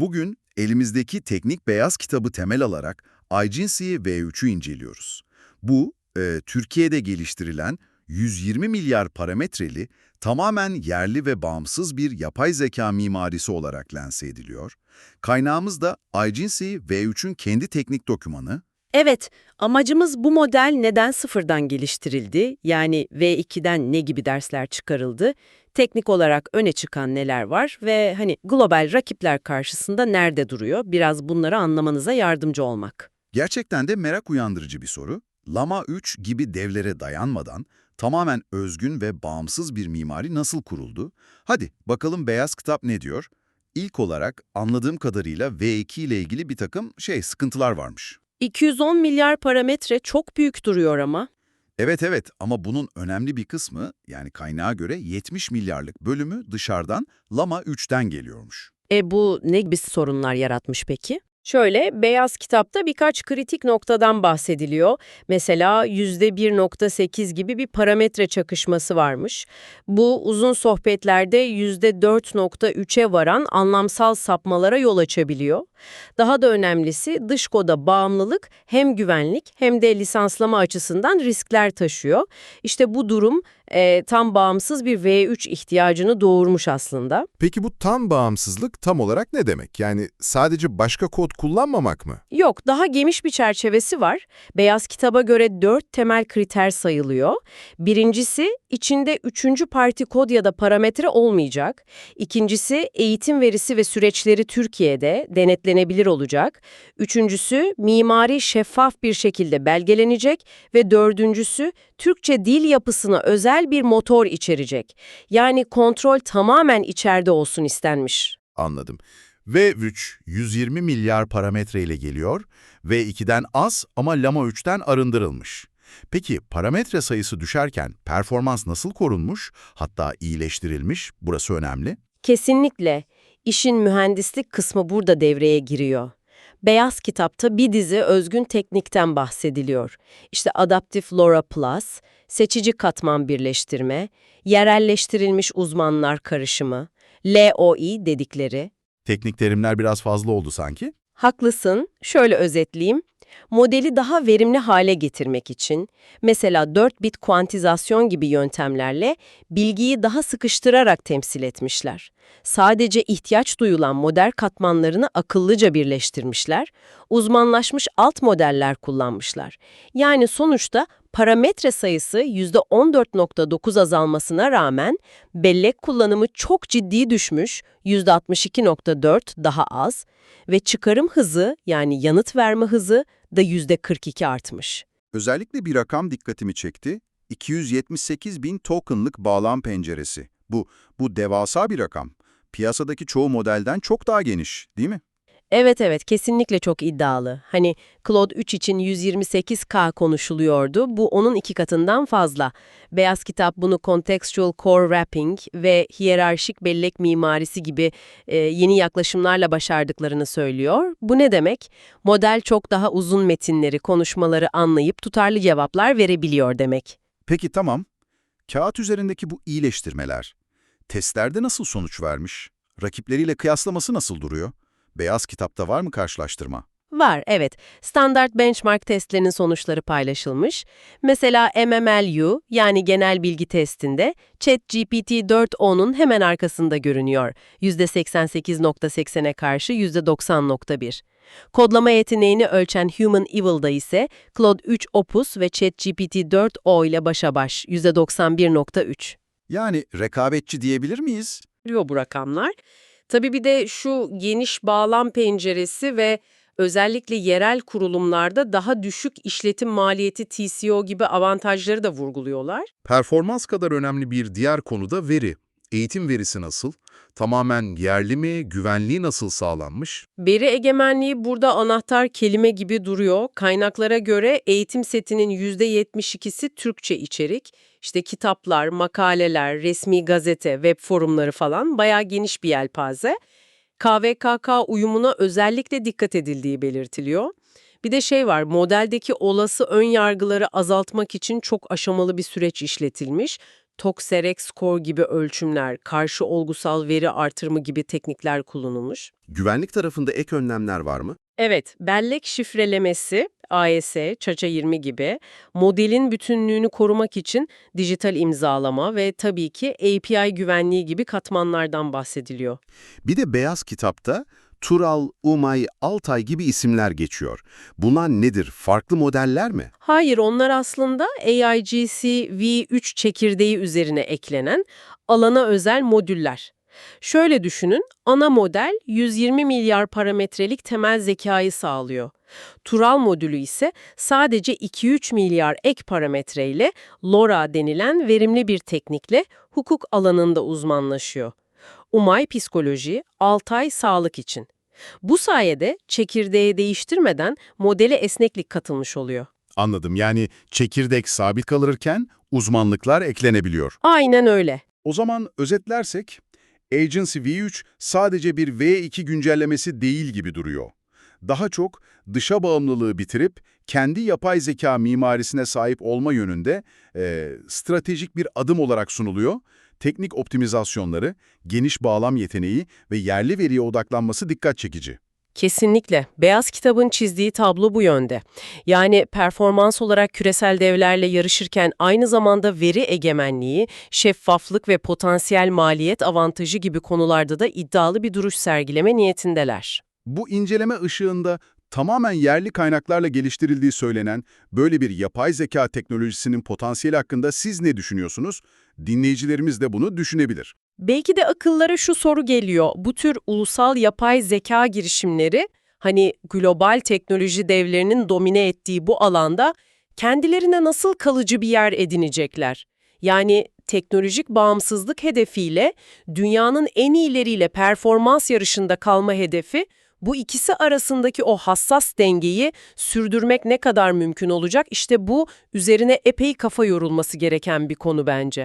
Bugün elimizdeki teknik beyaz kitabı temel alarak iGency V3'ü inceliyoruz. Bu, e, Türkiye'de geliştirilen 120 milyar parametreli, tamamen yerli ve bağımsız bir yapay zeka mimarisi olarak lanse ediliyor. Kaynağımız da iGency V3'ün kendi teknik dokümanı, Evet, amacımız bu model neden sıfırdan geliştirildi, yani V2'den ne gibi dersler çıkarıldı, teknik olarak öne çıkan neler var ve hani global rakipler karşısında nerede duruyor, biraz bunları anlamanıza yardımcı olmak. Gerçekten de merak uyandırıcı bir soru. Lama 3 gibi devlere dayanmadan tamamen özgün ve bağımsız bir mimari nasıl kuruldu? Hadi bakalım Beyaz Kitap ne diyor? İlk olarak anladığım kadarıyla V2 ile ilgili bir takım şey sıkıntılar varmış. 210 milyar parametre çok büyük duruyor ama. Evet evet ama bunun önemli bir kısmı yani kaynağa göre 70 milyarlık bölümü dışarıdan Lama 3'ten geliyormuş. E bu ne gibi sorunlar yaratmış peki? Şöyle, Beyaz Kitap'ta birkaç kritik noktadan bahsediliyor. Mesela %1.8 gibi bir parametre çakışması varmış. Bu uzun sohbetlerde %4.3'e varan anlamsal sapmalara yol açabiliyor. Daha da önemlisi dış koda bağımlılık hem güvenlik hem de lisanslama açısından riskler taşıyor. İşte bu durum e, tam bağımsız bir V3 ihtiyacını doğurmuş aslında. Peki bu tam bağımsızlık tam olarak ne demek? Yani sadece başka kod kullanmamak mı? Yok, daha geniş bir çerçevesi var. Beyaz kitaba göre dört temel kriter sayılıyor. Birincisi, içinde üçüncü parti kod ya da parametre olmayacak. İkincisi, eğitim verisi ve süreçleri Türkiye'de denetlenebilir olacak. Üçüncüsü, mimari şeffaf bir şekilde belgelenecek. Ve dördüncüsü, Türkçe dil yapısına özel bir motor içerecek. Yani kontrol tamamen içeride olsun istenmiş. Anladım. V3 120 milyar parametre ile geliyor ve 2'den az ama Lama 3'ten arındırılmış. Peki parametre sayısı düşerken performans nasıl korunmuş, hatta iyileştirilmiş? Burası önemli. Kesinlikle. İşin mühendislik kısmı burada devreye giriyor. Beyaz Kitap'ta bir dizi özgün teknikten bahsediliyor. İşte Adaptive LoRa Plus, seçici katman birleştirme, yerelleştirilmiş uzmanlar karışımı, LOI dedikleri. Teknik terimler biraz fazla oldu sanki. Haklısın, şöyle özetleyeyim. Modeli daha verimli hale getirmek için, mesela 4 bit kuantizasyon gibi yöntemlerle bilgiyi daha sıkıştırarak temsil etmişler. Sadece ihtiyaç duyulan model katmanlarını akıllıca birleştirmişler, uzmanlaşmış alt modeller kullanmışlar. Yani sonuçta parametre sayısı %14.9 azalmasına rağmen bellek kullanımı çok ciddi düşmüş, %62.4 daha az ve çıkarım hızı yani yanıt verme hızı da %42 artmış. Özellikle bir rakam dikkatimi çekti. 278 bin tokenlık bağlam penceresi. Bu, bu devasa bir rakam. Piyasadaki çoğu modelden çok daha geniş, değil mi? Evet evet kesinlikle çok iddialı. Hani Claude 3 için 128K konuşuluyordu. Bu onun iki katından fazla. Beyaz Kitap bunu Contextual Core Wrapping ve hiyerarşik bellek mimarisi gibi e, yeni yaklaşımlarla başardıklarını söylüyor. Bu ne demek? Model çok daha uzun metinleri, konuşmaları anlayıp tutarlı cevaplar verebiliyor demek. Peki tamam. Kağıt üzerindeki bu iyileştirmeler, testlerde nasıl sonuç vermiş? Rakipleriyle kıyaslaması nasıl duruyor? Beyaz kitapta var mı karşılaştırma? Var, evet. Standart benchmark testlerinin sonuçları paylaşılmış. Mesela MMLU yani genel bilgi testinde ChatGPT 4.10'un hemen arkasında görünüyor. %88.80'e karşı %90.1. Kodlama yeteneğini ölçen Human Evil'da ise Claude 3 Opus ve ChatGPT 4o ile başa baş %91.3. Yani rekabetçi diyebilir miyiz? Diyor bu rakamlar. Tabii bir de şu geniş bağlam penceresi ve özellikle yerel kurulumlarda daha düşük işletim maliyeti TCO gibi avantajları da vurguluyorlar. Performans kadar önemli bir diğer konu da veri. Eğitim verisi nasıl? Tamamen yerli mi? Güvenliği nasıl sağlanmış? Veri egemenliği burada anahtar kelime gibi duruyor. Kaynaklara göre eğitim setinin %72'si Türkçe içerik. İşte kitaplar, makaleler, resmi gazete, web forumları falan bayağı geniş bir yelpaze. KVKK uyumuna özellikle dikkat edildiği belirtiliyor. Bir de şey var, modeldeki olası ön yargıları azaltmak için çok aşamalı bir süreç işletilmiş. Toxerec score gibi ölçümler, karşı olgusal veri artırımı gibi teknikler kullanılmış. Güvenlik tarafında ek önlemler var mı? Evet, bellek şifrelemesi, AES, Çaça 20 gibi modelin bütünlüğünü korumak için dijital imzalama ve tabii ki API güvenliği gibi katmanlardan bahsediliyor. Bir de beyaz kitapta Tural, Umay, Altay gibi isimler geçiyor. Bunlar nedir? Farklı modeller mi? Hayır, onlar aslında AIGC V3 çekirdeği üzerine eklenen alana özel modüller. Şöyle düşünün, ana model 120 milyar parametrelik temel zekayı sağlıyor. Tural modülü ise sadece 2-3 milyar ek parametreyle LoRa denilen verimli bir teknikle hukuk alanında uzmanlaşıyor. Umay psikoloji, Altay sağlık için. Bu sayede çekirdeği değiştirmeden modele esneklik katılmış oluyor. Anladım. Yani çekirdek sabit kalırken uzmanlıklar eklenebiliyor. Aynen öyle. O zaman özetlersek, Agency V3 sadece bir V2 güncellemesi değil gibi duruyor. Daha çok dışa bağımlılığı bitirip kendi yapay zeka mimarisine sahip olma yönünde e, stratejik bir adım olarak sunuluyor. Teknik optimizasyonları, geniş bağlam yeteneği ve yerli veriye odaklanması dikkat çekici. Kesinlikle. Beyaz kitabın çizdiği tablo bu yönde. Yani performans olarak küresel devlerle yarışırken aynı zamanda veri egemenliği, şeffaflık ve potansiyel maliyet avantajı gibi konularda da iddialı bir duruş sergileme niyetindeler. Bu inceleme ışığında tamamen yerli kaynaklarla geliştirildiği söylenen böyle bir yapay zeka teknolojisinin potansiyeli hakkında siz ne düşünüyorsunuz? Dinleyicilerimiz de bunu düşünebilir. Belki de akıllara şu soru geliyor. Bu tür ulusal yapay zeka girişimleri, hani global teknoloji devlerinin domine ettiği bu alanda kendilerine nasıl kalıcı bir yer edinecekler? Yani teknolojik bağımsızlık hedefiyle dünyanın en iyileriyle performans yarışında kalma hedefi, bu ikisi arasındaki o hassas dengeyi sürdürmek ne kadar mümkün olacak? İşte bu üzerine epey kafa yorulması gereken bir konu bence.